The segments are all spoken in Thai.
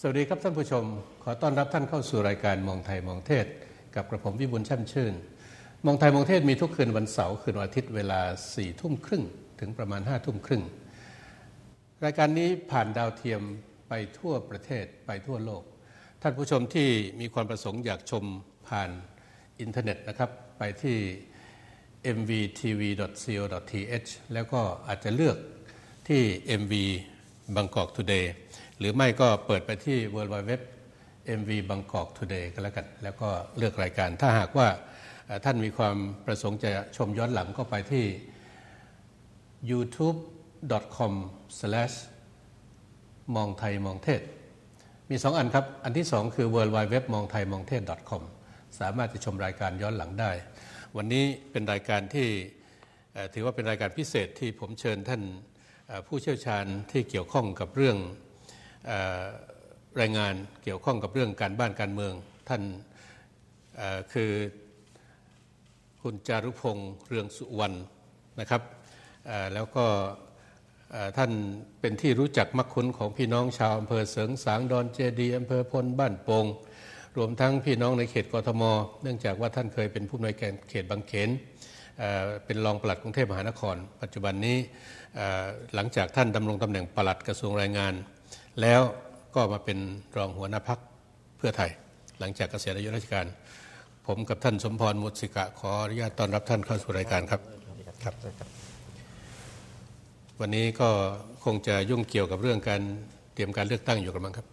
สวัสดีครับท่านผู้ชม ขอต้อนรับท่านเข้าสู่รายการมองไทยมองเทศ กับกระผมวิบุญช่ำชื่น มองไทยมองเทศมีทุกคืนวันเสาร์คืนวันอาทิตย์เวลา4ี่ทุ่มครึ่งถึงประมาณ5้าทุ่มครึ่งรายการนี้ผ่านดาวเทียมไปทั่วประเทศไปทั่วโลก ท่านผู้ชมที่มีความประสงค์อยากชมผ่านอินเทอร์เน็ตนะครับ ไปที่ mvtv.co.th แล้วก็อาจจะเลือกที่ MV Bangkok Today หรือไม่ก็เปิดไปที่ w w w mv Bangkok Today ก็แล้วกัน แล้วก็เลือกรายการ ถ้าหากว่าท่านมีความประสงค์จะชมย้อนหลังก็ไปที่ youtube.com slash มองไทยมองเทศ มีสองอันครับ อันที่สองคือ w w w มองไทยมองเทศ .com สามารถจะชมรายการย้อนหลังได้ วันนี้เป็นรายการที่ถือว่าเป็นรายการพิเศษที่ผมเชิญท่านผู้เชี่ยวชาญที่เกี่ยวข้องกับเรื่อง รายงานเกี่ยวข้องกับเรื่องการบ้านการเมือง ท่านคือคุณจารุพงษ์เรืองสุวรรณนะครับแล้วก็ท่านเป็นที่รู้จักมักคุ้นของพี่น้องชาวอำเภอเสริงสางดอนเจดีอำเภอพลบ้านโปงรวมทั้งพี่น้องในเขตกทม เนื่องจากว่าท่านเคยเป็นผู้อำนวยการเขตบางเขนเป็นรองปลัดกรุงเทพมหานคร ปัจจุบันนี้หลังจากท่านดำรงตำแหน่งปลัดกระทรวงแรงงาน แล้วก็มาเป็นรองหัวหน้าพักเพื่อไทย หลังจากเกษียณอายุราชการ ผมกับท่านสมพรมุสิกะขออนุญาตต้อนรับท่านเข้าสู่รายการครับครับ วันนี้ก็คงจะยุ่งเกี่ยวกับเรื่องการเตรียมการเลือกตั้งอยู่กันมั้งครับ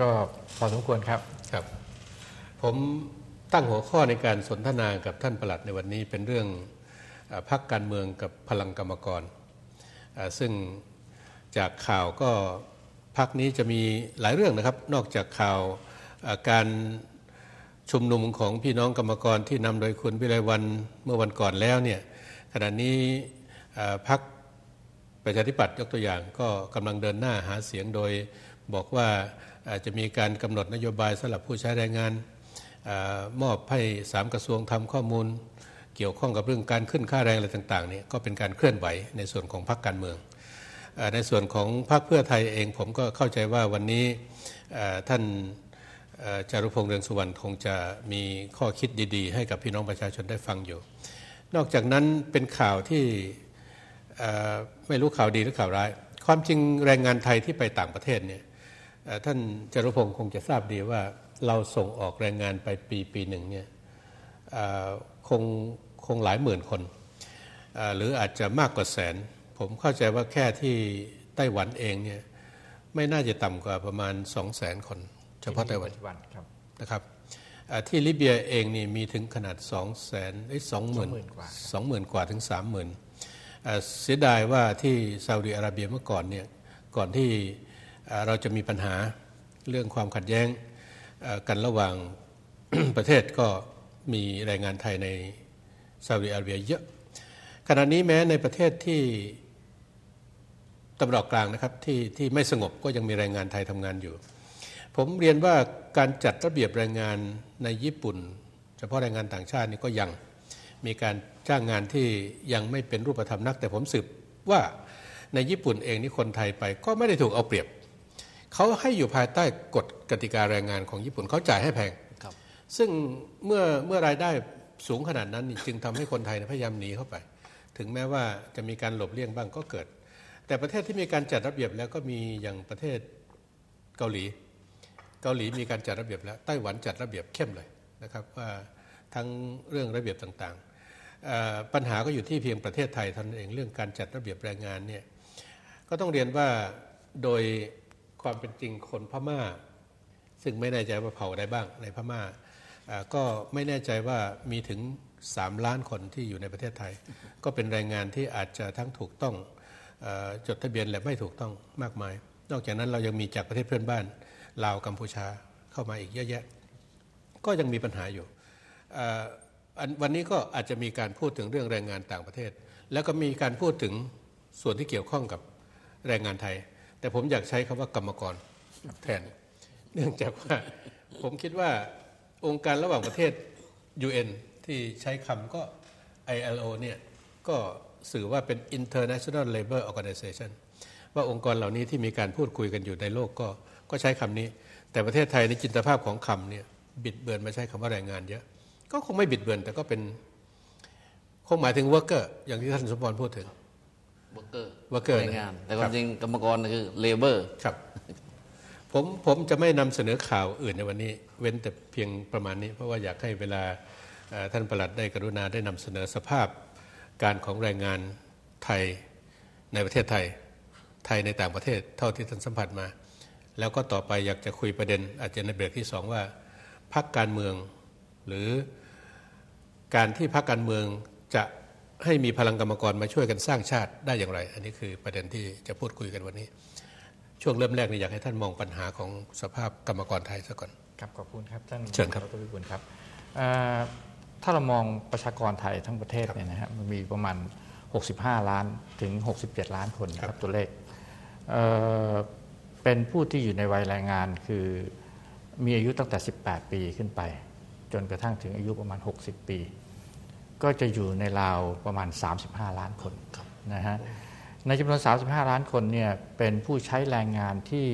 ก็พอสมควรครับครับ ผมตั้งหัวข้อในการสนทนากับท่านประหลัดในวันนี้เป็นเรื่องพักการเมืองกับพลังกรรมกร ซึ่งจากข่าวก็ พักนี้จะมีหลายเรื่องนะครับ นอกจากข่าวการชุมนุมของพี่น้องกรรมกรที่นำโดยคุณวิไลวันเมื่อวันก่อนแล้วเนี่ยขณะนี้พักประชาธิปัตย์ยกตัวอย่าง ก็กำลังเดินหน้าหาเสียงโดยบอกว่าจะมีการกำหนดนโยบายสำหรับผู้ใช้แรงงานอมอบให้สามกระทรวงทำข้อมูล เกี่ยวข้องกับเรื่องการขึ้นค่าแรงอะไรต่างๆนี่ก็เป็นการเคลื่อนไหวในส่วนของพรรคการเมือง ในส่วนของพรรคเพื่อไทยเองผมก็เข้าใจว่าวันนี้ท่านจารุพงษ์เรืองสุวรรณคงจะมีข้อคิดดีๆ ให้กับพี่น้องประชาชนได้ฟังอยู่ นอกจากนั้นเป็นข่าวที่ไม่รู้ข่าวดีหรือข่าวร้าย ความจริงแรงงานไทยที่ไปต่างประเทศเนี่ยท่านจารุพงศ์คงจะทราบดีว่าเราส่งออกแรงงานไปปีปีหนึ่งเนี่ยคงคงหลายหมื่นคน หรืออาจจะมากกว่าแสน ผมเข้าใจว่าแค่ที่ไต้หวันเองเนี่ยไม่น่าจะต่ำกว่าประมาณ 2 0 0แสนคน เฉพาะไต้หวันนะครับที่ลิเบียเองนี่มีถึงขนาด 2 0 0แสนสองหมื่นสองหมื่นกว่าถึงสามหมื่นเสียดายว่าที่ซาอุดิอาระเบียเมื่อก่อนเนี่ยก่อนที่เราจะมีปัญหาเรื่องความขัดแย้งกันระหว่างประเทศก็มีแรงงานไทยในซาอุดิอาระเบียเยอะขณะนี้แม้ในประเทศที่ ตะวันออกกลางนะครับที่ที่ไม่สงบก็ยังมีแรงงานไทยทำงานอยู่ ผมเรียนว่าการจัดระเบียบแรงงานในญี่ปุ่น เฉพาะแรงงานต่างชาตินี่ก็ยังมีการจ้างงานที่ยังไม่เป็นรูปธรรมนัก แต่ผมสืบว่าในญี่ปุ่นเองนี่คนไทยไปก็ไม่ได้ถูกเอาเปรียบ เขาให้อยู่ภายใต้กฎกติกาแรงงานของญี่ปุ่นเขาจ่ายให้แพงซึ่งเมื่อเมื่อรายได้สูงขนาดนั้น จึงทำให้คนไทยพยายามหนีเข้าไป ถึงแม้ว่าจะมีการหลบเลี่ยงบ้างก็เกิด แต่ประเทศที่มีการจัดระเบียบแล้วก็มีอย่างประเทศเกาหลี เกาหลีมีการจัดระเบียบแล้วไต้หวันจัดระเบียบเข้มเลยนะครับว่าทั้งเรื่องระเบียบต่างๆ ปัญหาก็อยู่ที่เพียงประเทศไทยท่านเองเรื่องการจัดระเบียบแรงงานเนี่ยก็ต้องเรียนว่าโดยความเป็นจริงคนพม่า ซึ่งไม่แน่ใจว่าเผ่าใดบ้างในพม่าก็ไม่แน่ใจว่ามีถึง 3 ล้านคนที่อยู่ในประเทศไทย ก็เป็นแรงงานที่อาจจะทั้งถูกต้อง จดทะเบียนและไม่ถูกต้องมากมาย นอกจากนั้นเรายังมีจากประเทศเพื่อนบ้านลาวกัมพูชาเข้ามาอีกเยอะแยะ ก็ยังมีปัญหาอยู่วันนี้ก็อาจจะมีการพูดถึงเรื่องแรงงานต่างประเทศ แล้วก็มีการพูดถึงส่วนที่เกี่ยวข้องกับแรงงานไทย แต่ผมอยากใช้คำว่ากรรมกรแทน เนื่องจากว่าผมคิดว่าองค์การระหว่างประเทศ UN ที่ใช้คำก็ ILO เนี่ยก็ สื่อว่าเป็น International Labour Organization ว่าองค์กรเหล่านี้ที่มีการพูดคุยกันอยู่ในโลกก็ก็ใช้คำนี้ แต่ประเทศไทยในจินตภาพของคำเนี่ยบิดเบือนมาใช้คำว่าแรงงานเยอะ ก็คงไม่บิดเบือนแต่ก็เป็นคงหมายถึง worker อย่างที่ท่านสมพรพูดถึงเบอร์เกอร์ worker แรงงาน แต่คครัวามบจริงกรรมกรน่ะคือเลเบอร์ครับผมผมจะไม่นำเสนอข่าวอื่นในวันนี้ เว้นแต่เพียงประมาณนี้ เพราะว่าอยากให้เวลาเอ่อท่านประหลัดได้กรุณาได้นำเสนอสภาพ การของแรงงานไทยในประเทศไทย ไทยในต่างประเทศเท่าที่ท่านสัมผัสมา แล้วก็ต่อไปอยากจะคุยประเด็น อาจจะในเบรกที่สองว่าพักการเมือง หรือการที่พักการเมืองจะให้มีพลังกรรมกรมาช่วยกันสร้างชาติได้อย่างไร อันนี้คือประเด็นที่จะพูดคุยกันวันนี้ ช่วงเริ่มแรกนี่อยากให้ท่านมองปัญหาของสภาพกรรมกรไทยซะก่อนครับขอบคุณครับท่านเชิญครับดรวิบูลย์ครับเอ่อ ถ้าเรามองประชากรไทยทั้งประเทศเนี่ยนะฮะมันมีประมาณ 65 ล้านถึง 67 ล้านคนนะครับตัวเลขเอ่อเป็นผู้ที่อยู่ในวัยแรงงานคือมีอายุตั้งแต่ 18 ปีขึ้นไป จนกระทั่งถึงอายุประมาณ 60 ปี ก็จะอยู่ในราวประมาณ 35 ล้านคนนะฮะในจำนวน 35 ล้านคนเนี่ยเป็นผู้ใช้แรงงานที่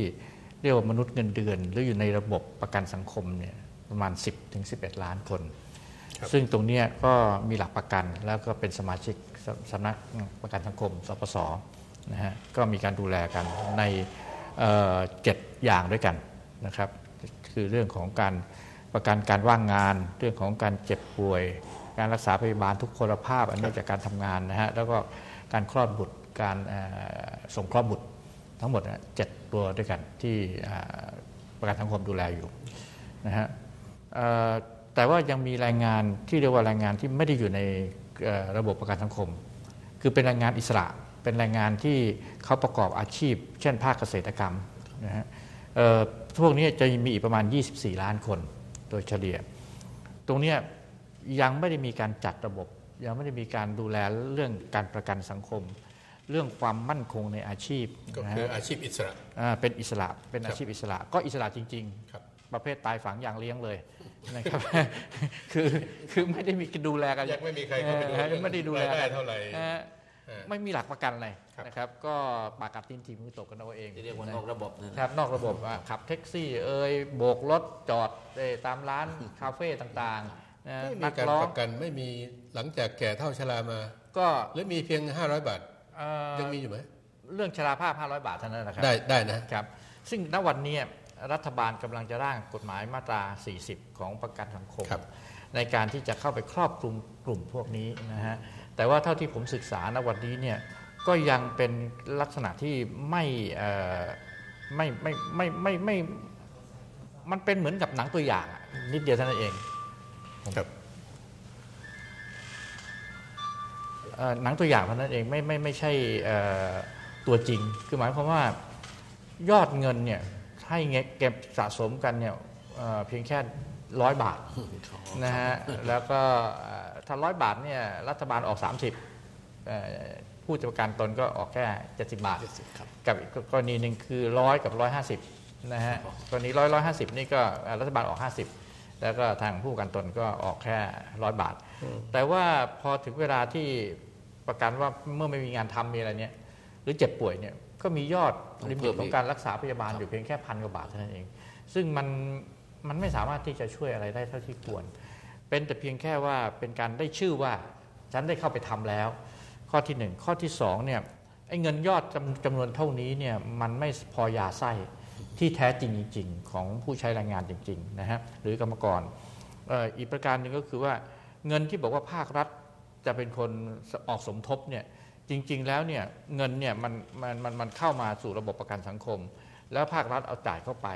เรียกว่ามนุษย์เงินเดือน หรืออยู่ในระบบประกันสังคมเนี่ยประมาณ 10ถึง11 ล้านคนครับ ซึ่งตรงนี้ก็มีหลักประกันแล้วก็เป็นสมาชิกสสำนักประกันสังคมสปสนะฮะก็มีการดูแลกันในเจ็ดอย่างด้วยกันนะครับ คือเรื่องของการประกันการว่างงาน เรื่องของการเจ็บป่วย การรักษาพยาบาลทุกพลภาพ อันเนื่องจากการทำงานนะฮะแล้วก็การคลอดบุตรการส่งคลอดบุตรทั้งหมดเจ็ดตัวด้วยกันที่ประกันสังคมดูแลอยู่นะฮะ แต่ว่ายังมีแรงงานที่เรียกว่าแรงงานที่ไม่ได้อยู่ในเอ่อระบบประกันสังคม คือเป็นแรงงานอิสระ เป็นแรงงานที่เขาประกอบอาชีพ เช่นภาคเกษตรกรรมนะฮะเอ่อพวกนี้จะมีอีกประมาณ 24 ล้านคนโดยเฉลี่ย ตรงเนี้ยยังไม่ได้มีการจัดระบบ ยังไม่ได้มีการดูแลเรื่องการประกันสังคม เรื่องความมั่นคงในอาชีพก็นะคือฮะอาชีพอิสระอ่าเป็นอิสระเป็นครับอาชีพอิสระ ก็อิสระจริงครับๆ ประเภทตายฝังอย่างเลี้ยงเลยนะครับ คือคือไม่ได้มีการดูแลกันยังไม่มีใครเข้าไปดูเออเรื่องไม่ได้ดูแลรายได้กันเท่าไหร่นะฮะเออไม่มีหลักประกันอะไรครับนะครับ ก็ปากกัดตีนทีมือตกกันเอาเองที่เรียกว่านะนอกระบบนะครับนอกระบบอะขับแท็กซี่ เอ่ยโบกรถจอดเอ่ยตามร้านคาเฟ่ต่างๆนะไม่มีนักการร้อปงระกันไม่มีหลังจากแก่เท่าชรามา ก็หรือมีเพียง 500 บาทเอ่อยังมีอยู่ไหมเรื่องชราภาพ 500 บาทเท่านั้นนะครับได้ได้นะครับ ซึ่งณวันนี้ รัฐบาลกำลังจะร่างกฎหมายมาตรา 40 ของประกันสังคม ครับในการที่จะเข้าไปครอบคลุมกลุ่มพวกนี้นะฮะแต่ว่าเท่าที่ผมศึกษาณวันนี้เนี่ยก็ยังเป็นลักษณะที่ไม่เอ่อไม่ไม่ไม่ไม่ไม่มันเป็นเหมือนกับหนังตัวอย่างอะนิดเดียวเท่านั้นเอง ครับ เอ่อหนังตัวอย่างเท่านั้นเองไม่ไม่ไม่ใช่เอ่อตัวจริง คือหมายความว่ายอดเงินเนี่ย ให้เงเก็บสะสมกันเนี่ยเอ่อเพียงแค่ร้อยบาทนะฮะแล้วก็เอ่อถ้าร้อยบาทเนี่ยรัฐบาลออก 30เอ่อผู้จัดการตนก็ออกแค่ 70 บาทครับ กับอีกกรณีหนึ่งคือร้อยกับร้อยห้าสิบนะฮะกรณีร้อยร้อยห้าสิบนี่ก็เอ่อรัฐบาลออกห้าสิบแล้วก็ทางผู้ประกันตนก็ออกแค่ร้อยบาท แต่ว่าพอถึงเวลาที่ประกันว่าเมื่อไม่มีงานทำมีอะไรเนี่ยหรือเจ็บป่วยเนี่ย ก็มียอดต้องลิมิเพิ่ตมของอีกการรักษาพยาบาลอยู่เพียงแค่พันกว่าบาทเท่านั้นเอง ซึ่งมันมันไม่สามารถที่จะช่วยอะไรได้เท่าที่ควร เป็นแต่เพียงแค่ว่าเป็นการได้ชื่อว่าฉันได้เข้าไปทำแล้ว ข้อที่หนึ่งข้อที่สองเนี่ยไอ้เงินยอดจำจำนวนเท่านี้เนี่ยมันไม่พอยาไส้ที่แท้จริงจริงๆของผู้ใช้แรงงานจริงๆนะฮะหรือกรรมกรเอ่ออีกประการหนึ่งก็คือว่าเงินที่บอกว่าภาครัฐจะเป็นคนออกสมทบเนี่ย จริง ๆ แล้วเนี่ยเงินเนี่ยมันมันมันมันเข้ามาสู่ระบบประกันสังคม แล้วภาครัฐเอาจ่ายเข้าไป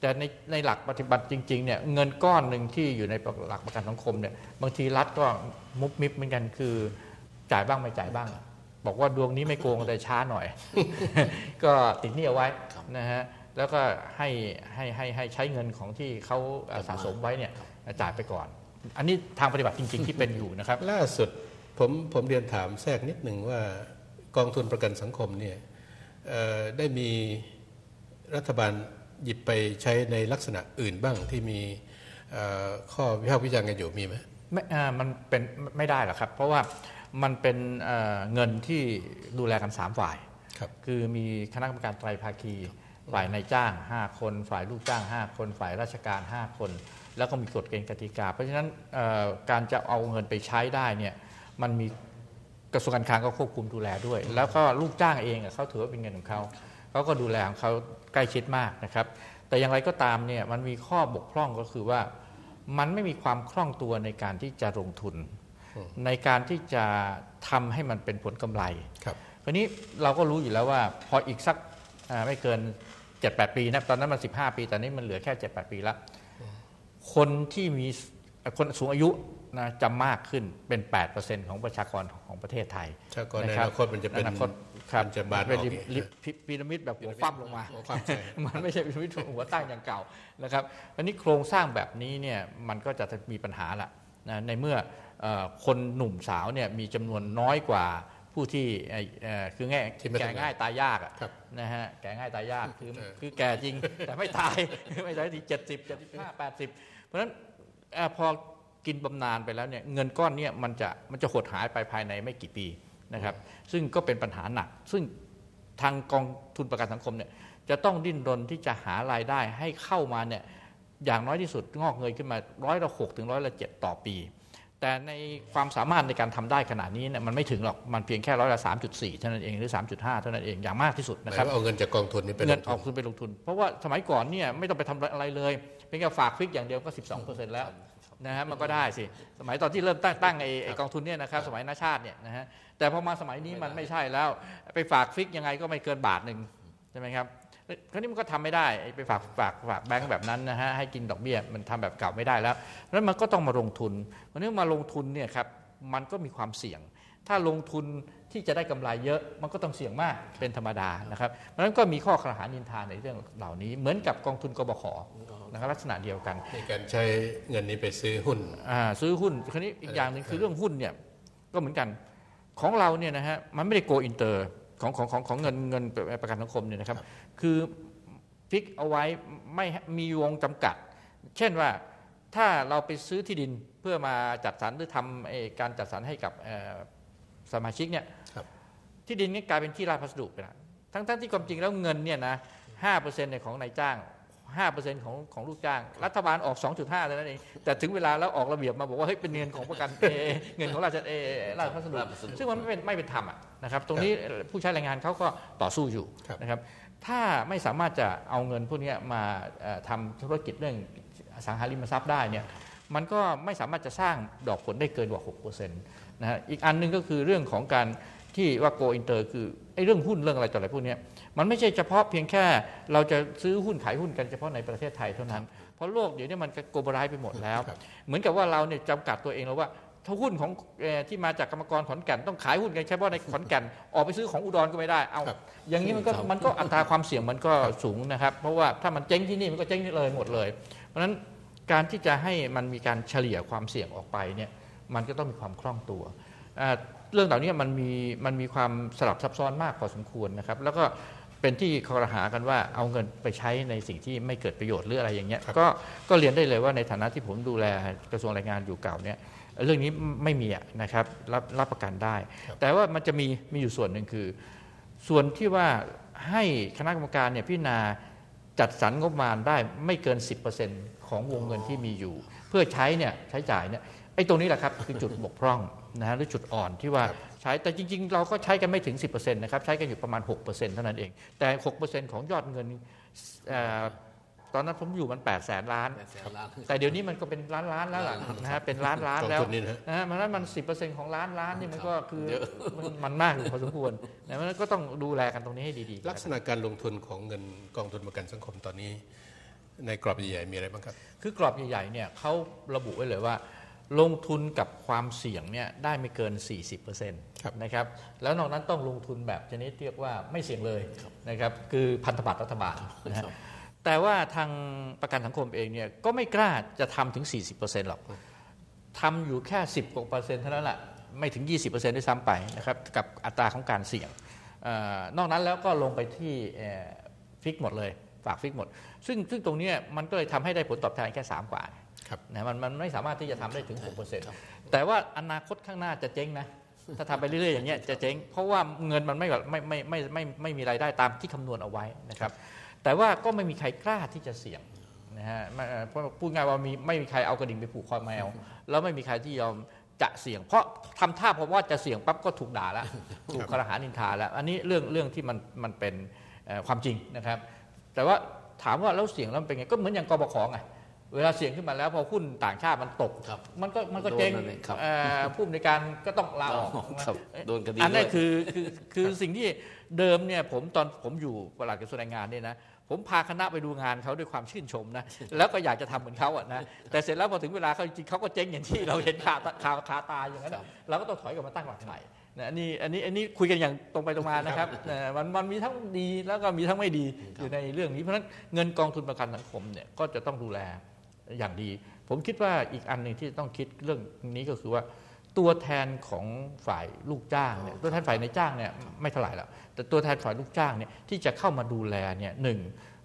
แต่ในในหลักปฏิบัติจริงๆเนี่ยเงินก้อนหนึ่งที่อยู่ในหลักประกันสังคมเนี่ยบางทีรัฐก็มุบมิบเหมือนกันคือจ่ายบ้างไม่จ่ายบ้าง บอกว่าดวงนี้ไม่โกงแต่ช้าหน่อย ก็ติดหนี้เอาไว้นะฮะแล้วก็ให้ให้ให้ให้ใช้เงินของที่เขาสะสมไว้เนี่ยจ่ายไปก่อน อันนี้ทางปฏิบัติจริง ๆ ที่เป็นอยู่นะครับล่าสุด ผมผมเรียนถามแทรกนิดหนึ่งว่ากองทุนประกันสังคมเนี่ยเอ่อได้มีรัฐบาลหยิบไปใช้ในลักษณะอื่นบ้างที่มีเอ่อข้อวิพากษ์วิจารณ์กันอยู่มีไหมไม่อ่ามันเป็นไม่ได้หรอกครับ เพราะว่ามันเป็นเอ่อเงินที่ดูแลกัน 3 ฝ่ายครับคือมีคณะกรรมการไตรภาคี ฝ่ายนายจ้าง 5 คน ฝ่ายลูกจ้าง 5 คน ฝ่ายราชการ 5 คน แล้วก็มีกฎเกณฑ์กติกา เพราะฉะนั้นเอ่อการจะเอาเงินไปใช้ได้เนี่ย มันมีกระทรวงการคลังก็ควบคุมดูแลด้วย แล้วก็ลูกจ้างเองอะเขาถือว่าเป็นเงินของเขาเขาก็ดูแลของเขาใกล้ชิดมากนะครับ แต่อย่างไรก็ตามเนี่ยมันมีข้อบกพร่องก็คือว่า มันไม่มีความคล่องตัวในการที่จะลงทุน ในการที่จะทำให้มันเป็นผลกำไรครับคราวนี้เราก็รู้อยู่แล้วว่าพออีกสักอ่าไม่เกิน 7-8 ปีนะตอนนั้นมัน 15 ปีแต่นี้มันเหลือแค่ 7-8 ปีแล้วคนที่มีคนสูงอายุ นะจะมากขึ้นเป็น 8%ของประชากรของประเทศไทยถ้าก่อนในนะอครับนาคตมันจะเป็นอนาคตครับมันจะบานเป็นออกลิอีกลิพีระมิดแบบหัวคว่ำลงมาหัวคว่ำใช่มันไม่ใช่พีระมิดหัวตั้งอย่างเก่านะครับอันนี้โครงสร้างแบบนี้เนี่ยมันก็จะมีปัญหาละนะในเมื่อเอ่อคนหนุ่มสาวเนี่ยมีจำนวนน้อยกว่าผู้ที่เอ่อเอ่อคือง่ายที่ไม่แก่ทำงานง่ายตายยากอะครับนะฮะแก่ง่ายตายยากคือเออคือแก่จริงแต่ไม่ตายไม่ตายทีเจ็ดสิบเจ็ดสิบห้าแปดสิบเพราะฉะนั้นเอ่อพอ กินบำนาญไปแล้วเนี่ยเงินก้อนเนี่ยมันจะมันจะหดหายไปภายในไม่กี่ปีนะครับ ซึ่งก็เป็นปัญหาหนัก ซึ่งทางกองทุนประกันสังคมเนี่ยจะต้องดิ้นรนที่จะหารายได้ให้เข้ามาเนี่ยอย่างน้อยที่สุดงอกเงยขึ้นมาร้อยละหกถึงร้อยละเจ็ดต่อปี แต่ในความสามารถในการทำได้ขนาดนี้เนี่ยมันไม่ถึงหรอก มันเพียงแค่ร้อยละสามจุดสี่เท่านั้นเองหรือสามจุดห้าเท่านั้นเองอย่างมากที่สุดหมานะยครับว่าเอาเงินจากกองทุนนี้ไปลเงินงออกทุนทุนไปลงทุน เพราะว่าสมัยก่อนเนี่ยไม่ต้องไปทำอะไรเลยเพียงแค่ฝากฟิกอย่างเดียวก็12แล้ว นะฮะมันก็ได้สิ สมัยตอนที่เริ่มตั้งตั้งไอ้ไอ้กองทุนเนี่ยนะครับสมัยนาชาติเนี่ยนะฮะแต่พอมาสมัยนี้มันไม่ใช่แล้ว ไปฝากฟิกยังไงก็ไม่เกินบาทหนึ่งใช่ไหมครับคราวนี้มันก็ทำไม่ได้ไอ้ไปฝากฝากฝากแบงก์แบบนั้นนะฮะให้กินดอกเบี้ยมันทำแบบเก่าไม่ได้แล้วเพราะฉะนั้นมันก็ต้องมาลงทุนวันนี้มาลงทุนเนี่ยครับมันก็มีความเสี่ยง ถ้าลงทุน ที่จะได้กำไรเยอะมันก็ต้องเสี่ยงมากเป็นธรรมดานะครับเพราะฉะนั้นก็มีข้อกล่าวหานินทาในเรื่องเหล่านี้ เหมือนกับกองทุนกบขนะครับลักษณะเดียวกันในการใช้เงินนี้ไปซื้อหุ้นอ่าซื้อหุ้นคราวนี้อีกอย่างหนึ่งคือเรื่องหุ้นเนี่ยก็เหมือนกันของเราเนี่ยนะฮะมันไม่ได้โกอินเตอร์ของของของของเงินเงินประกันสังคมเนี่ยนะครับ คือฟิกเอาไว้ไม่ให้มีวงจำกัด เช่นว่าถ้าเราไปซื้อที่ดินเพื่อมาจัดสรรหรือทำเอ่อการจัดสรรให้กับเอ่อสมาชิกเนี่ยครับ ที่ดินนี่กลายเป็นที่ราชพัสดุไปแล้วทั้งทั้งที่ความจริงแล้วเงินเนี่ยนะห้าเปอร์เซ็นต์ของนายจ้างห้าเปอร์เซ็นต์ของของลูกจ้าง รัฐบาลออก2.5เท่านั้นเอง แต่ถึงเวลาแล้วออกระเบียบมาบอกว่าเฮ้ยเป็นเงินของประกันเอเงินของราชเอราชพัสดุราชพัสดุซึ่งมันไม่เป็นไม่เป็นธรรมอะนะครับ ตรงนี้ผู้ใช้แรงงานเขาก็ต่อสู้อยู่ครับนะครับ ถ้าไม่สามารถจะเอาเงินพวกเนี้ยมาเอ่อทำธุรกิจเรื่องอสังหาริมทรัพย์ได้เนี่ยมันก็ไม่สามารถจะสร้างดอกผลได้เกินกว่า6%นะฮะอีกอันหนึงก็คือเรื่องของการ ที่ว่าโกอินเตอร์คือไอ้เรื่องหุ้นเรื่องอะไรต่ออะไรพวกเนี้ยมันไม่ใช่เฉพาะเพียงแค่เราจะซื้อหุ้นขายหุ้นกันเฉพาะในประเทศไทยเท่านั้น เพราะโลกเดี๋ยวนี้มันก็โกลบอลไลซ์ไปหมดแล้วครับเหมือนกับว่าเราเนี่ยจำกัดตัวเองแล้วว่าถ้าหุ้นของเอ่อที่มาจากกรรมกรขอนแก่นต้องขายหุ้นกันเฉพาะในขอนแก่นออกไปซื้อของอุดรก็ไม่ได้เอาครับอย่างนี้มันก็มันก็อัตราความเสี่ยงมันก็สูงนะครับ เพราะว่าถ้ามันเจ๊งที่นี่มันก็เจ๊งที่เลยหมดเลย เพราะฉะนั้นการที่จะให้มันมีการเฉลี่ยความเสี่ยงออกไปเนี่ยมันก็ต้องมีความคล่องตัวอ่า เรื่องเหล่านี้มันมีมันมีความสลับซับซ้อนมากพอสมควรนะครับ แล้วก็เป็นที่คอรหากันว่าเอาเงินไปใช้ในสิ่งที่ไม่เกิดประโยชน์หรืออะไรอย่างเงี้ยครับก็ก็เรียนได้เลยว่าในฐานะที่ผมดูแลกระทรวงแรงงานอยู่เก่าเนี่ยเรื่องนี้ไม่มีอะนะครับรับรับประกันได้ แต่ว่ามันจะมีมีอยู่ส่วนหนึ่งคือ ส่วนที่ว่าให้คณะกรรมการเนี่ยพิจารณาจัดสรรงบประมาณได้ไม่เกิน 10%ของวงเงินที่มีอยู่ เพื่อใช้เนี่ยใช้จ่ายเนี่ยไอ้ตรงนี้แหละครับคือจุดบกพร่อง นะฮะหรือจุดอ่อนที่ว่าครับใช้แต่จริง ๆ เราก็ใช้กันไม่ถึง 10%นะครับใช้กันอยู่ประมาณ 6%เท่านั้นเอง แต่ 6%ของยอดเงินเอ่อตอนนั้นผมอยู่มัน8แสนล้านแปดแสนล้าน แต่เดี๋ยวนี้มันก็เป็นล้านล้านแล้วล่ะนะฮะเป็นล้านล้านกองแล้วทุนนี่นะฮะนะฮะมันนั้นมันสิของล้านล้านนี่มันก็คือมันมันมากอยู่พอสมควรนะมันก็ต้องดูแลกันตรงนี้ให้ดีๆ ลักษณะการลงทุนของเงินกองทุนประกันสังคมตอนนี้ ในกรอบใหญ่ๆมีอะไรบ้างครับ คือกรอบใหญ่ๆเนี่ยเขาระบุไว้เลยว่า ลงทุนกับความเสี่ยงเนี่ยได้ไม่เกิน 40%ครับนะครับแล้วนอกนั้นต้องลงทุนแบบชนิดเรียกว่าไม่เสี่ยงเลยนะครับคือพันธบัตรรัฐบาลนะฮะแต่ว่าทางประกันสังคมเองเนี่ยก็ไม่กล้าจะทำถึง 40%หรอกทำอยู่แค่ 10กว่าเปอร์เซ็นต์เท่านั้นแหละไม่ถึง 20%ด้วยซ้ำไปนะครับกับอัตราของการเสี่ยงเออนอกนั้นแล้วก็ลงไปที่เอ่อฟิกหมดเลย ฝากฟิกหมด ซึ่งซึ่งตรงเนี้ยมันก็เลยทำให้ได้ผลตอบแทนแค่ 3 กว่าครับ นะมันมันไม่สามารถที่จะทำได้ถึง 6%แต่ว่าอนาคตข้างหน้าจะเจ๊งนะถ้าทำไปเรื่อยๆอย่างเงี้ยจะเจ๊ง เพราะว่าเงินมันไม่ไม่ไม่ไม่ไม่ไม่ไม่มีรายได้ตามที่คำนวณเอาไว้นะครับ แต่ว่าก็ไม่มีใครกล้าที่จะเสี่ยงนะฮะไม่เอ่อเพราะพูดง่ายว่ามีไม่มีใครเอากระดิ่งไปผูกคอแมว แล้วไม่มีใครที่ยอมจะเสี่ยง เพราะทำท่าผมว่าจะเสี่ยงปั๊บก็ถูกด่าแล้วถูกคารหานินทาแล้ว อันนี้เรื่องเรื่องที่มันมันเป็นเอ่อความจริงนะครับ แต่ว่าถามว่าแล้วเสี่ยงแล้วมันเป็นไงก็เหมือนอย่างกบขไง เวลาเสี่ยงขึ้นมาแล้วพอหุ้นต่างชาติมันตกครับมันก็มันก็เจ๊งโดนนั่นเองครับเอ่อผู้ในวยการก็ต้องลาออกครับโดนคดีอันนั้นด้วยคือคือคือสิ่งที่เดิมเนี่ยผมตอนผมอยู่ประหลัดกระทรวงแรงงานเนี่ยนะผมพาคณะไปดูงานเขาด้วยความชื่นชมนะแล้วก็อยากจะทำเหมือนเขาอะนะแต่เสร็จแล้วพอถึงเวลาเขาจริงๆเขาก็เจ๊งอย่างที่เราเห็นคาตาคาคาตาอย่างนั้นอะเราก็ต้องถอยกลับมาตั้งหลักใหม่นะอันนี้อันนี้อันนี้คุยกันอย่างตรงไปตรงมานะครับเอ่อมันมันมีทั้งดีแล้วก็มีทั้งไม่ดีอยู่ในเรื่องนี้เพราะฉะนั้นเงินกองทุนประกันสังคมเนี่ยก็จะต้องดูแล อย่างดี ผมคิดว่าอีกอันหนึ่งที่ต้องคิดเรื่องนี้ก็คือว่า ตัวแทนของฝ่ายลูกจ้างเนี่ยตัวแทนฝ่ายในจ้างเนี่ยไม่เท่าไหร่แล้วแต่ตัวแทนฝ่ายลูกจ้างเนี่ยที่จะเข้ามาดูแลเนี่ยหนึ่ง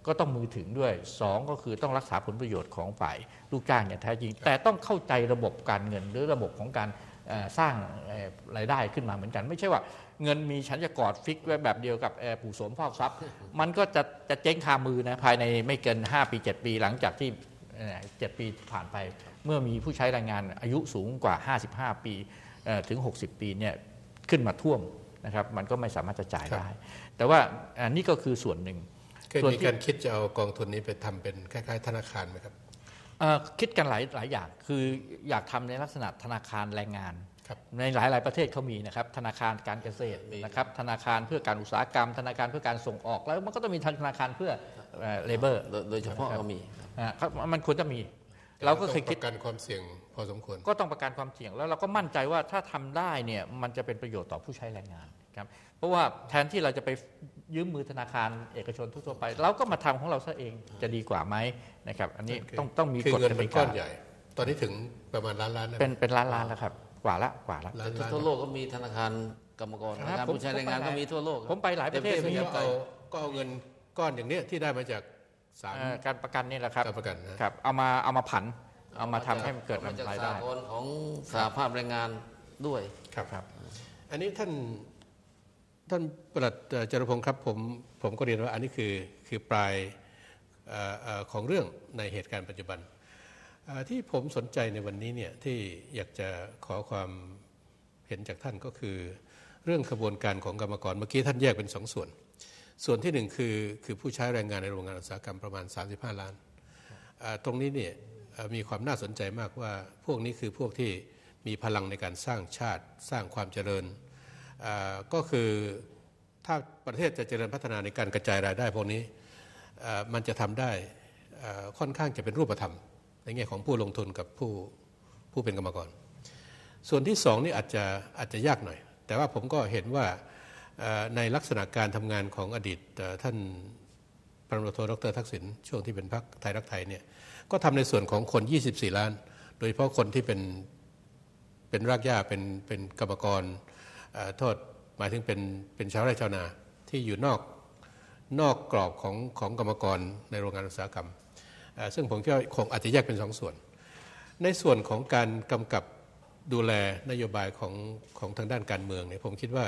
ก็ต้องมือถึงด้วยสองก็คือต้องรักษาผลประโยชน์ของฝ่ายลูกจ้างอย่างแท้จริง แต่ต้องเข้าใจระบบการเงินหรือระบบของการเอ่อสร้างเอ่อรายได้ขึ้นมาเหมือนกัน ไม่ใช่ว่าเงินมีฉันจะกอดฟิกไว้แบบเดียวกับเอ่อปู่โสมฟอกทรัพย์ มันก็จะจะเจ๊งคามือนะภายในไม่เกิน 5 ปี 7 ปีหลังจากที่ เอ่อ7ปีผ่านไป เมื่อมีผู้ใช้แรงงานอายุสูงกว่า 55 ปีเอ่อถึง 60 ปีเนี่ยขึ้นมาท่วมนะครับมันก็ไม่สามารถจะจ่ายครับได้ แต่ว่าอันนี้ก็คือส่วนหนึ่งเคยส่วนมีที่การคิดจะเอากองทุนนี้ไปทำเป็นคล้ายๆ ธนาคารไหมครับเอ่อคิดกันหลายหลายอย่างคืออยากทำในลักษณะธนาคารแรงงานครับ ในหลายหลาย ๆ ประเทศเขามีนะครับธนาคารการเกษตรนะครับธนาคารเพื่อการอุตสาหกรรม ธนาคารเพื่อการส่งออกแล้วมันก็ต้องมีธนาคารเพื่อเลเบอร์โดยโดยเฉพาะก็มีครับมันควรจะมี เราก็เคยคิดต้องประกันความเสี่ยงพอสมควร ก็ต้องประกันความเสี่ยงแล้วเราก็มั่นใจว่าถ้าทำได้เนี่ยมันจะเป็นประโยชน์ต่อผู้ใช้แรงงานครับเพราะว่าแทนที่เราจะไปยืมมือธนาคารเอกชนทั่วๆไป เราก็มาทำของเราซะเองจะดีกว่าไหมนะครับ อันนี้ต้องต้องมีคือกฎเงินกเป็ตินก้กาอนใหญ่ตอนนี้ถึงประมาณล้านล้านนะเป็นเป็นล้านล้านแล้วครับ กว่าละกว่าละล้านแต่ล้านทั่วโลกก็มีธนาคารกรรมกรธครับนาคารผมผู้ใช้แรงงานผมไปก็มีทั่วโลก ผมไปหลายประเทศแต่ซึ่งเทียบก็กัเอานก็เอาเงินก้อนอย่างเนี้ยที่ได้มาจากสามเอ่อการประกันนี่แหละครับการประกันนะครับ เอามาเอามาผัน เอามาทำให้มันเกิดมาจากรายสาได้กลของสหภาพแรงงานด้วยครับครับ อันนี้ท่านท่านประหลัดเอ่อจรพงศ์ครับผมผมก็เรียนว่าอันนี้คือคือปลายเอ่อเอ่อของเรื่องในเหตุการณ์ปัจจุบันเอ่อ ที่ผมสนใจในวันนี้เนี่ยที่อยากจะขอความเห็นจากท่านก็คือ เรื่องขบวนการของกรรมกรเมื่อกี้ท่านแยกเป็นสองส่วน ส่วนที่หนึ่งคือคือผู้ใช้แรงงานในโรงงานอุตสาหกรรมประมาณ 35 ล้าน ตรงนี้เนี่ยมีความน่าสนใจมากว่าพวกนี้คือพวกที่มีพลังในการสร้างชาติสร้างความเจริญ ก็คือถ้าประเทศจะเจริญพัฒนาในการกระจายรายได้พวกนี้มันจะทำได้ค่อนข้างจะเป็นรูปธรรม ในแง่ของผู้ลงทุนกับผู้ผู้เป็นกรรมกร ส่วนที่สองนี่อาจจะอาจจะยากหน่อย แต่ว่าผมก็เห็นว่าในลักษณะการทำงานของอดีตท่านพลตำรวจโทดรทักษิณช่วงที่เป็นพรรคไทยรักไทยเนี่ยก็ทำในส่วนของคน 24 ล้าน โดยเฉพาะคนที่เป็นเป็นรากหญ้าเป็นเป็นกรรมกรโทษหมายถึงเป็นเป็นชาวไร่ชาวนาที่อยู่นอกนอกกรอบของของกรรมกรในโรงงานอุตสาหกรรม ซึ่งผมคิดว่าคงอาจจะแยกเป็นสองส่วน ในส่วนของการกำกับดูแลนโยบายของของทางด้านการเมืองเนี่ยผมคิดว่า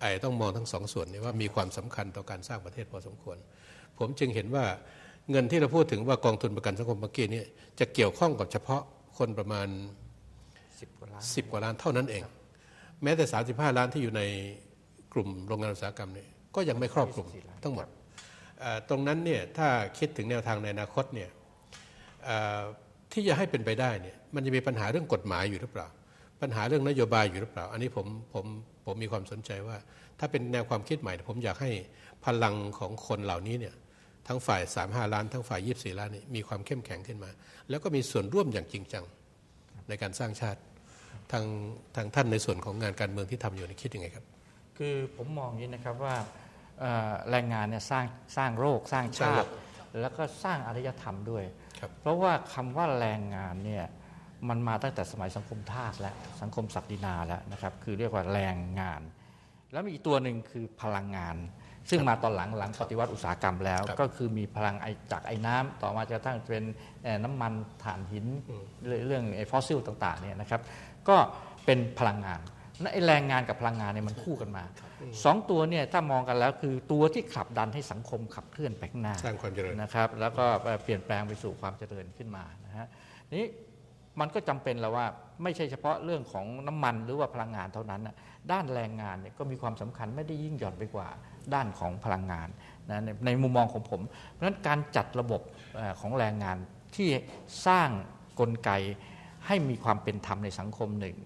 ไอ้ต้องมองทั้งสองส่วนนี้ว่ามีความสำคัญต่อการสร้างประเทศพอสมควร ผมจึงเห็นว่าเงินที่เราพูดถึงว่ากองทุนประกันสังคมเมื่อกี้นี้จะเกี่ยวข้องกับเฉพาะคนประมาณ 10 กว่าล้าน10กว่าล้านเท่านั้นเอง แม้แต่ 35 ล้านที่อยู่ในกลุ่มโรงงานอุตสาหกรรมเนี่ยก็ยังไม่ครอบคลุม24ล้านทั้งหมดเอ่อตรงนั้นเนี่ยถ้าคิดถึงแนวทางในอนาคตเนี่ยเอ่อ ที่จะให้เป็นไปได้เนี่ยมันจะมีปัญหาเรื่องกฎหมายอยู่หรือเปล่า ปัญหาเรื่องนโยบายอยู่หรือเปล่า อันนี้ผมผมผมมีความสนใจว่า ถ้าเป็นแนวความคิดใหม่ ผมอยากให้พลังของคนเหล่านี้เนี่ยทั้งฝ่าย 35 ล้าน ทั้งฝ่าย 24 ล้านนี่มีความเข้มแข็งขึ้นมา แล้วก็มีส่วนร่วมอย่างจริงจังในการสร้างชาติทางทางท่านในส่วนของงานการเมืองที่ทำอยู่นี่คิดยังไงครับ คือผมมองอย่างนี้นะครับว่าเอ่อแรงงานเนี่ยสร้างสร้างโรคสร้างสร้างชาโลติกแล้วก็สร้างอารยธรรมด้วยครับ เพราะว่าคำว่าแรงงานเนี่ยมันมาตั้งแต่สมัยสังคมทาสและสังคมศักดินาแล้วนะครับ คือเรียกว่าแรงงาน แล้วมีอีกตัวหนึ่งคือพลังงาน ซึ่งมาตอนหลังหลังปฏิวัติอุตสาหกรรมแล้วครับก็คือมีพลังไอจากไอ้น้ำต่อมาจนกระทั่งเป็นเอ่อน้ำมันถ่านหินอืมเรื่องเรื่องไอ้ฟอสซิลต่างๆเนี่ยนะครับ ก็เป็นพลังงาน นั่นไอ้แรงงานกับพลังงานเนี่ยมันคู่กันมาสองตัวเนี่ยถ้ามองกันแล้วคือตัวที่ขับดันให้สังคมขับเคลื่อนไปข้างหน้าสร้างความเจริญนะครับ แล้วก็เปลี่ยนแปลงไปสู่ความเจริญขึ้นมานะฮะนี้มันก็จำเป็นแล้วว่าไม่ใช่เฉพาะเรื่องของน้ำมันหรือว่าพลังงานเท่านั้นนะด้านแรงงานเนี่ยก็มีความสำคัญไม่ได้ยิ่งหย่อนไปกว่าด้านของพลังงานนะในในมุมมองของผม เพราะฉะนั้นการจัดระบบเอ่อของแรงงานที่สร้างกลไกให้มีความเป็นธรรมในสังคมหนึ่ง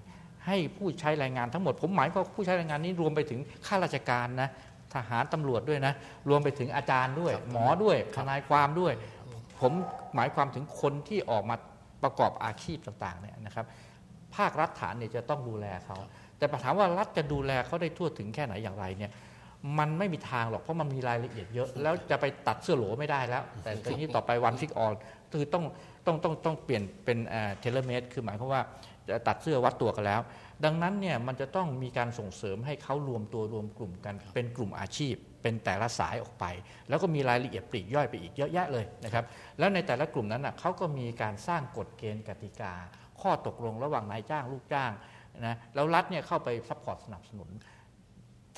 ให้ผู้ใช้แรงงานทั้งหมด ผมหมายความว่าผู้ใช้แรงงานนี้รวมไปถึงข้าราชการนะทหารตำรวจด้วยนะ รวมไปถึงอาจารย์ด้วย หมอด้วยทนายความด้วย ผมหมายความถึงคนที่ออกมาประกอบอาชีพต่างๆเนี่ยนะครับ ภาครัฐฐานเนี่ยจะต้องดูแลเขา แต่ถามว่ารัฐจะดูแลเขาได้ทั่วถึงแค่ไหนอย่างไรเนี่ยมันไม่มีทางหรอกเพราะมันมีรายละเอียดเยอะ แล้วจะไปตัดเสื้อโหลไม่ได้แล้ว แต่ทีนี้ต่อไปวันฟิกออนคือต้อง ต้องต้องต้องเปลี่ยนเป็นเทเลเมตคือหมายความว่าจะตัดเสื้อวัดตัวกันแล้ว ดังนั้นเนี่ยมันจะต้องมีการส่งเสริมให้เขารวมตัวรวมกลุ่มกัน เป็นกลุ่มอาชีพ เป็นแต่ละสายออกไป แล้วก็มีรายละเอียดปลีกย่อยไปอีกเยอะแยะเลยนะครับแล้วในแต่ละกลุ่มนั้นนะเขาก็มีการสร้างกฎเกณฑ์กติกา ข้อตกลงระหว่างนายจ้างลูกจ้างนะแล้วรัฐเนี่ยเข้าไปซัพพอร์ตสนับสนุน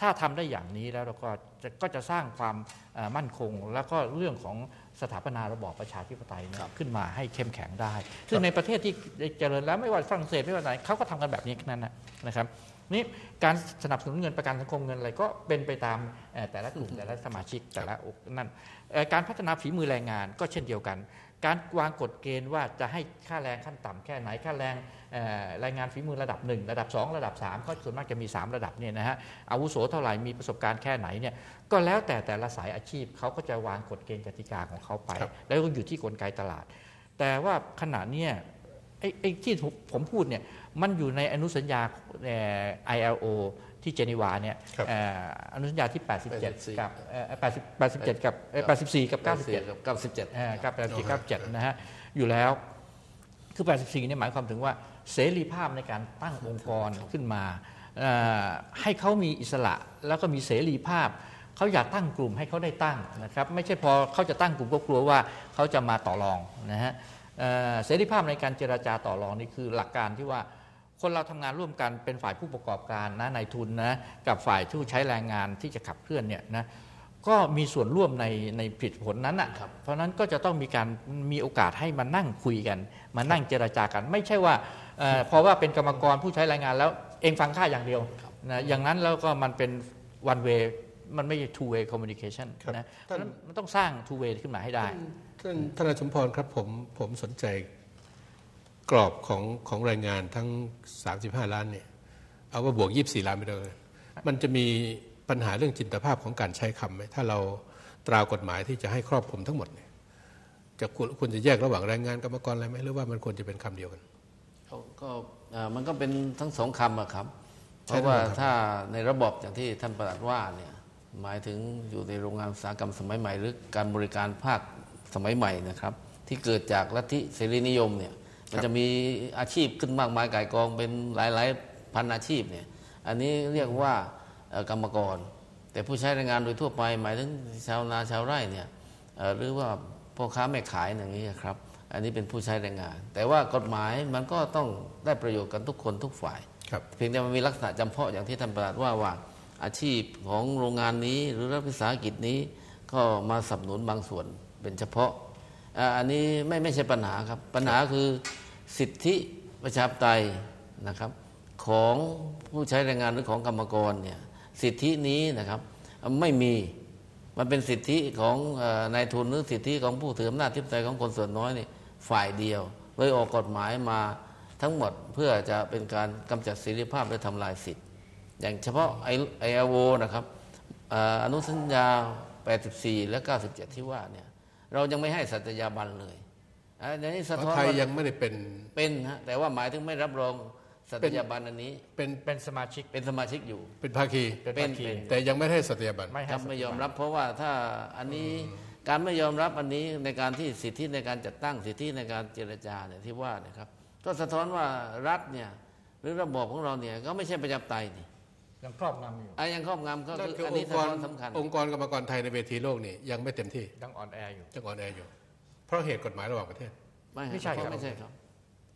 ถ้าทำได้อย่างนี้แล้วเราก็จะก็จะสร้างความเอ่อมั่นคง แล้วก็เรื่องของสถาปนาระบอบประชาธิปไตยเนี่ยขึ้นมาให้เข้มแข็งได้ ซึ่งในประเทศที่เจริญแล้วไม่ว่าฝรั่งเศสไม่ว่าไหนเขาก็ทำกันแบบนี้ทั้งนั้นนะนะครับนี่การสนับสนุนเงินประกันสังคมเงินอะไรก็เป็นไปตามเอ่อแต่ละกลุ่มแต่ละสมาชิกแต่ละอกนั่นเอ่อการพัฒนาฝีมือแรงงานก็เช่นเดียวกัน การวางกฎเกณฑ์ว่าจะให้ค่าแรงขั้นต่ำแค่ไหนค่าแรง เอ่อแรงงานฝีมือระดับ 1 ระดับ 2 ระดับ 3 ก็ส่วนมากจะมี 3 ระดับเนี่ยนะฮะอาวุโสเท่าไหร่มีประสบการณ์แค่ไหนเนี่ยก็แล้วแต่แต่ละสายอาชีพเขาก็จะวางกฎเกณฑ์กติกาของเขาไปครับแล้วก็อยู่ที่กลไกตลาด แต่ว่าขณะเนี้ยไอ้ไอ้ที่ผมพูดเนี่ยมันอยู่ในอนุสัญญาเอ่อ ILO ที่เจนีวาเนี่ยครับเอ่ออนุสัญญาที่ 87 84กับเอ่อ80 87 กับเอ่อ84 กับ 97 กับเก้าสิบเจ็ดเอ่อกับ84 97นะฮะอยู่แล้วคือ 84 เนี่ยหมายความถึงว่า เสรีภาพในการตั้งองค์กรขึ้นมาเอ่อให้เขามีอิสระแล้วก็มีเสรีภาพเขาอยากตั้งกลุ่มให้เขาได้ตั้งนะครับไม่ใช่พอเขาจะตั้งกลุ่มก็กลัวว่าเขาจะมาต่อรองนะฮะเอ่อเสรีภาพในการเจราจาต่อรองนี่คือหลักการที่ว่าคนเราทำงานร่วมกันเป็นฝ่ายผู้ประกอบการนะนายทุนนะกับฝ่ายผู้ใช้แรงงานที่จะขับเคลื่อนเนี่ยนะก็มีส่วนร่วมในในผลผลนั้นอะเพราะฉะนั้นก็จะต้องมีการมีโอกาสให้มานั่งคุยกัน มานั่งเจราจากัน ไม่ใช่ว่า เออพอว่าเป็นกรรมกรผู้ใช้แรงงานแล้วเองฟังข้าอย่างเดียวนะอย่างนั้นแล้วก็มันเป็น one way มันไม่ใช่ two way communication ครับนะเพท่านราะฉะนั้นมันต้องสร้าง two way ขึ้นมาให้ได้ท่านธนาชมพรครับผมผมสนใจกรอบของของแรงงานทั้ง 35 ล้านเนี่ยเอาว่าบวก 24 ล้านไปเลยมันจะมีปัญหาเรื่องจินตภาพของการใช้คำไหมถ้าเราตรากฎหมายที่จะให้ครอบคลุมทั้งหมดเนี่ยจะควรควรจะแยกระหว่างแรงงานกรรมกรอะไรไหมหรือว่ามันควรจะเป็นคำเดียวกันเขา ก็เอ่อมันก็เป็นทั้งสองคำอะครับ เพใช่ราะว่าครับถ้าในระบบอย่างที่ท่านประหลัดว่าเนี่ยหมายถึงอยู่ในโรงงานอุตสาหกรรมสมัยใหม่ หรือการบริการภาคสมัยใหม่นะครับ ที่เกิดจากลัทธิเสรีนิยมเนี่ยมันจะมีอาชีพขึ้นมากมายก่ายกองเป็นหลายๆพันอาชีพเนี่ยอันนี้เรียกว่าเอ่อกรรมกร แต่ผู้ใช้แรงงานโดยทั่วไป หมายถึงชาวนาชาวไร่เนี่ยเอ่อหรือว่าพ่อค้าแม่ขายอย่างนี้ครับ อันนี้เป็นผู้ใช้แรงงาน แต่ว่ากฎหมายมันก็ต้องได้ประโยชน์กันทุกคนทุกฝ่ายครับเพียงแต่มันมีลักษณะจำเพาะอย่างที่ท่านประหลัดว่าว่า อาชีพของโรงงานนี้หรือรัฐวิสาหกิจนี้ก็มาสนับสนุนบางส่วนเป็นเฉพาะอ่าอันนี้ไม่ไม่ใช่ปัญหาครับ ปัญหาคือสิทธิประชาธิปไตยนะครับของผู้ใช้แรงงานหรือของกรรมกรเนี่ยสิทธินี้นะครับไม่มีมันเป็นสิทธิของเออนายทุนหรือสิทธิของผู้ถืออำนาจทิปไตยของคนส่วนน้อยนี่ ฝ่ายเดียวเลยออกกฎหมายมาทั้งหมดเพื่อจะเป็นการกำจัดเสรีภาพและทำลายสิทธิ์ อย่างเฉพาะไอไอโอนะครับเอ่ออนุสัญญา 84 และ 97 ที่ว่าเนี่ยเรายังไม่ให้สัตยาบันเลยอันนี้สะเพท้อนราะไทยว่ายังไม่ได้เป็นเป็นฮะแต่ว่าหมายถึงไม่รับรองสัตยาบันอันนี้เป็นเป็นสมาชิกเป็นสมาชิกอยู่ เป็นภาคีเป็นเป็นภาคีเป็นแต่ยังไม่ได้สัตยาบันไม่คให้รับไม่ยอมรับเพราะว่าถ้าอันนี้ การไม่ยอมรับอันนี้ในการที่สิทธิในการจัดตั้งสิทธิในการเจรจาเนี่ยที่ว่านะครับ ก็สะท้อนว่ารัฐเนี่ยหรือระบอบของเราเนี่ยก็ไม่ใช่ประชาธิปไตยนี่ยังครอบงำอยู่อะยังครอบงำก็นั่นคือคืออันอนี้งค์สะกรท้อนสำคัญองค์กรกรรมกรไทยในเวทีโลกนี่ยังไม่เต็มที่ยังอ่อนแออยู่ยังอ่อนแออยู่ เพราะเหตุกฎหมายระหว่างประเทศ ไม่ไม่ใช่ครับครับไม่ใช่ครับ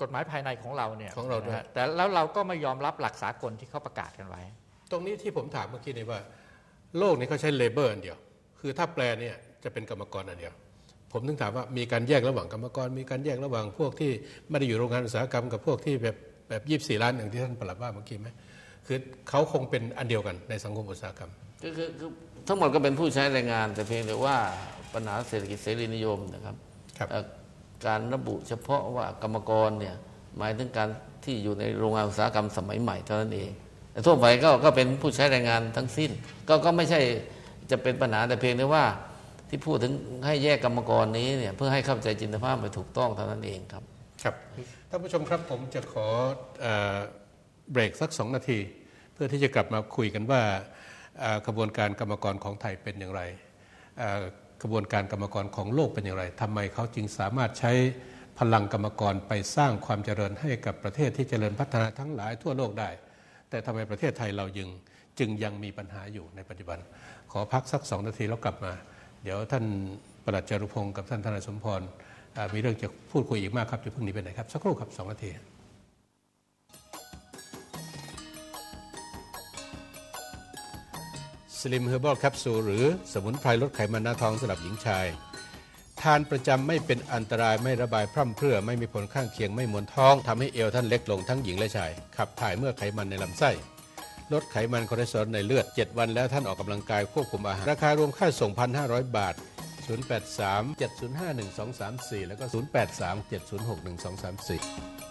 กฎหมายภายในของเราเนี่ยของเราด้วยนะฮะแต่แล้วเราก็ไม่ยอมรับหลักสากลที่เขาประกาศกันไว้ ตรงนี้ที่ผมถามเมื่อกี้นี่ว่า โลกนี้เขาใช้เลเบอร์อันเดียว คือถ้าแปลเนี่ย จะเป็นกรรมกรอันเดียวผมถึงถามว่ามีการแยกระหว่างกรรมกร มีการแยกระหว่างพวกที่ไม่ได้อยู่โรงงานอุตสาหกรรมกับพวกที่แบบแบบยี่สี่ล้านอย่างที่ท่านประหลัดว่าเมื่อกี้ไหมคือเขาคงเป็นอันเดียวกันในสังคมอุตสาหกรรมคือคือคือทั้งหมดก็เป็นผู้ใช้แรงงาน แต่เพียงแต่ว่าปัญหาเศรษฐกิจเสรีนิยมนะครับครับเอ่อการระบุเฉพาะว่ากรรมกรเนี่ยหมายถึงการที่อยู่ในโรงงานอุตสาหกรรมสมัยใหม่เท่านั้นเอง แต่ทั่วไปก็ก็เป็นผู้ใช้แรงงานทั้งสิ้น ก็ก็ไม่ใช่จะเป็นปัญหาแต่เพียงแต่ว่า ที่พูดถึงให้แยกกรรมกรนี้เนี่ยเพื่อให้เข้าใจจินตภาพไปถูกต้องเท่านั้นเองครับ ครับท่านผู้ชมครับผมจะขอเบรกสักสองนาที เพื่อที่จะกลับมาคุยกันว่ากระบวนการกรรมกรของไทยเป็นอย่างไรกระบวนการกรรมกรของโลกเป็นอย่างไรทำไมเขาจึงสามารถใช้พลังกรรมกรไปสร้างความเจริญให้กับประเทศที่เจริญพัฒนาทั้งหลายทั่วโลกได้ แต่ทำไมประเทศไทยเรายังจึงยังมีปัญหาอยู่ในปัจจุบัน ขอพักสักสองนาทีแล้วกลับมา เดี๋ยวท่านประหลัดจารุพงศ์กับท่านทนายสมพรมีเรื่องจะพูดคุยอีกมากครับจะเพิ่งหนีไปไหนครับ สักครู่ครับสองนาทีสลิมเฮอร์บอลแคปซูลหรือสมุนไพรลดไขมันหน้าท้องสำหรับหญิงชาย ทานประจำไม่เป็นอันตรายไม่ระบายพร่ำเพรื่อ ไม่มีผลข้างเคียงไม่มวนท้องทำให้เอวท่านเล็กลงทั้งหญิงและชาย ขับถ่ายเมื่อไขมันในลำไส้ ลดไขมันคอเลสเตอรอลในเลือด 7 วันแล้วท่านออกกำลังกายควบคุมอาหาร ราคารวมค่าส่ง 1,500 บาท 083 705 1234 แล้วก็ 083 706 1234